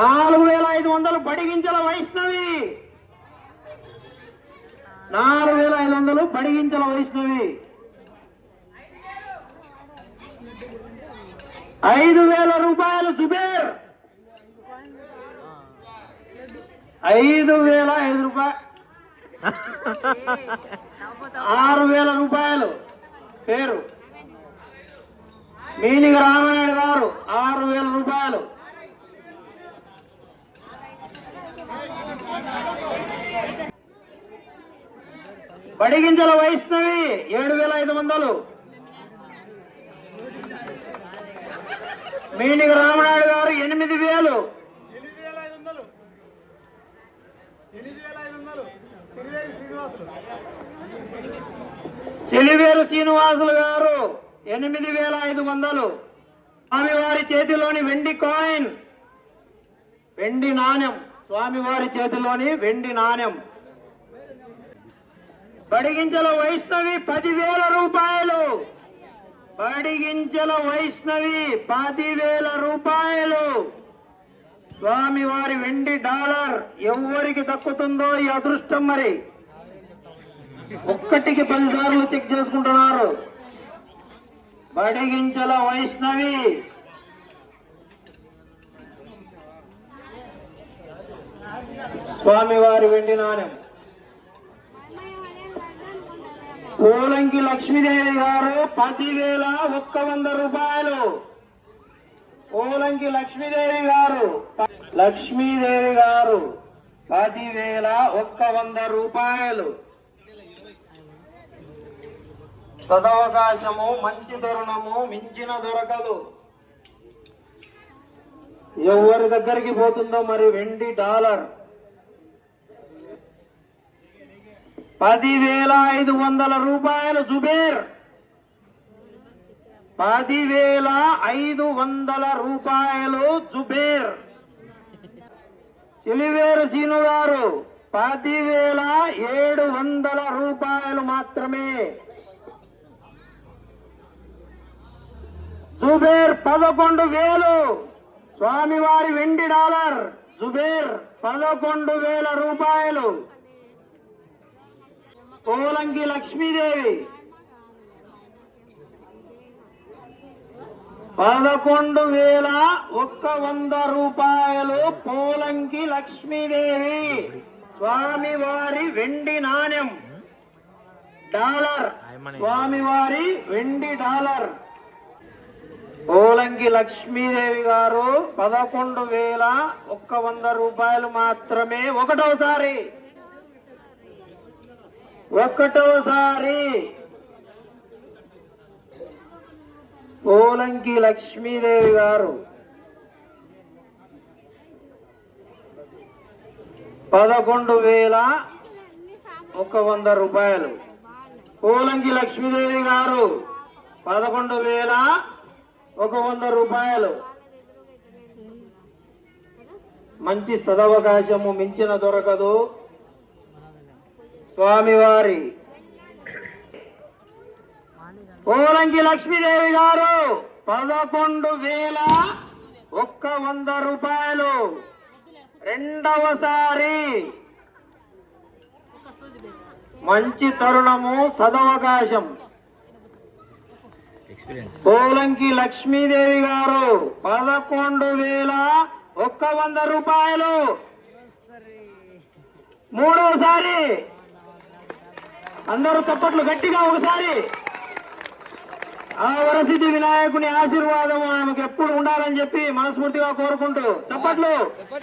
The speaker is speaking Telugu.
నాలుగు వేల ఐదు వందలు బడిగించల వైష్ణవి. నాలుగు వేల ఐదు వందలు బడిగించల వైష్ణవి. ఐదు వేల రూపాయలు జుబేర్. ఐదు వేల ఐదు రూపాయలు ఆరు వేల రూపాయలు. పేరు. మీనిగ రామాయణ గారు ఆరు వేల రూపాయలు. బడిగింజల వైష్ణవి ఏడు వేల ఐదు వందలు. మీనిగ రామనాయుడు గారు ఎనిమిది వేలు. చెలివేరు శ్రీనివాసులు శ్రీనివాసులు గారు ఎనిమిది వేల ఐదు వందలు. స్వామివారి చేతిలోని వెండి కాయిన్. వెండి నాణ్యం స్వామివారి చేతిలోని వెండి నాణ్యం బడిగించల వైష్ణవి పదివేల రూపాయలు. బడిగించల వైష్ణవి పదివేల రూపాయలు. స్వామివారి వెండి డాలర్ ఎవరికి దక్కుతుందో ఈ అదృష్టం మరి. ఒక్కటికి పదిసార్లు చెక్ చేసుకుంటున్నారు. బడిగించల వైష్ణవి. స్వామివారి వెండి నాణ్యం. పూలంకి లక్ష్మీదేవి గారు పదివేల ఒక్క వంద రూపాయలు. పూలంకి లక్ష్మీదేవి గారు లక్ష్మీదేవి గారు పదివేల ఒక్క వంద రూపాయలు. సదవకాశము మంచి తరుణము మించిన దొరకదు. ఎవరి దగ్గరికి పోతుందో మరి వెండి డాలర్. పదివేల ఐదు వందల రూపాయలు జుబేర్. పదివేల ఐదు వందల రూపాయలు జుబేర్. చిలివేరు సీను గారు పదివేల ఏడు వందల రూపాయలు మాత్రమే. జుబేర్ పదకొండు వేలు. స్వామివారి వెండి డాలర్. జుబేర్ పదకొండు వేల రూపాయలు. పోలంగి లక్ష్మీదేవి. పదకొండు వేల ఒక్క వంద రూపాయలు పోలంకి లక్ష్మీదేవి. స్వామివారి వెండి నాణ్యం. డాలర్. స్వామివారి వెండి డాలర్. పోలంకి లక్ష్మీదేవి గారు పదకొండు వేల ఒక్క వంద రూపాయలు మాత్రమే ఒకటోసారి. ఒకటోసారి పోలంకి లక్ష్మీదేవి గారు. పదకొండు వేల ఒక వంద రూపాయలు. పోలంకి లక్ష్మీదేవి గారు పదకొండు వేల ఒక వంద రూపాయలు. మంచి సదవకాశము మించిన దొరకదు. స్వామివారి. పోలంకి లక్ష్మీదేవి గారు పదకొండు వేల ఒక్క వంద రూపాయలు. రెండవసారి మంచి తరుణము సదవకాశం. పోలంకి లక్ష్మీదేవి గారు పదకొండు వేల ఒక్క వంద రూపాయలు. మూడవసారి అందరూ చప్పట్లు గట్టిగా ఒకసారి. ఆ వరసిద్ధి వినాయకుని ఆశీర్వాదం ఆమెకు ఎప్పుడు ఉండాలని చెప్పి మనస్ఫూర్తిగా కోరుకుంటూ చప్పట్లు.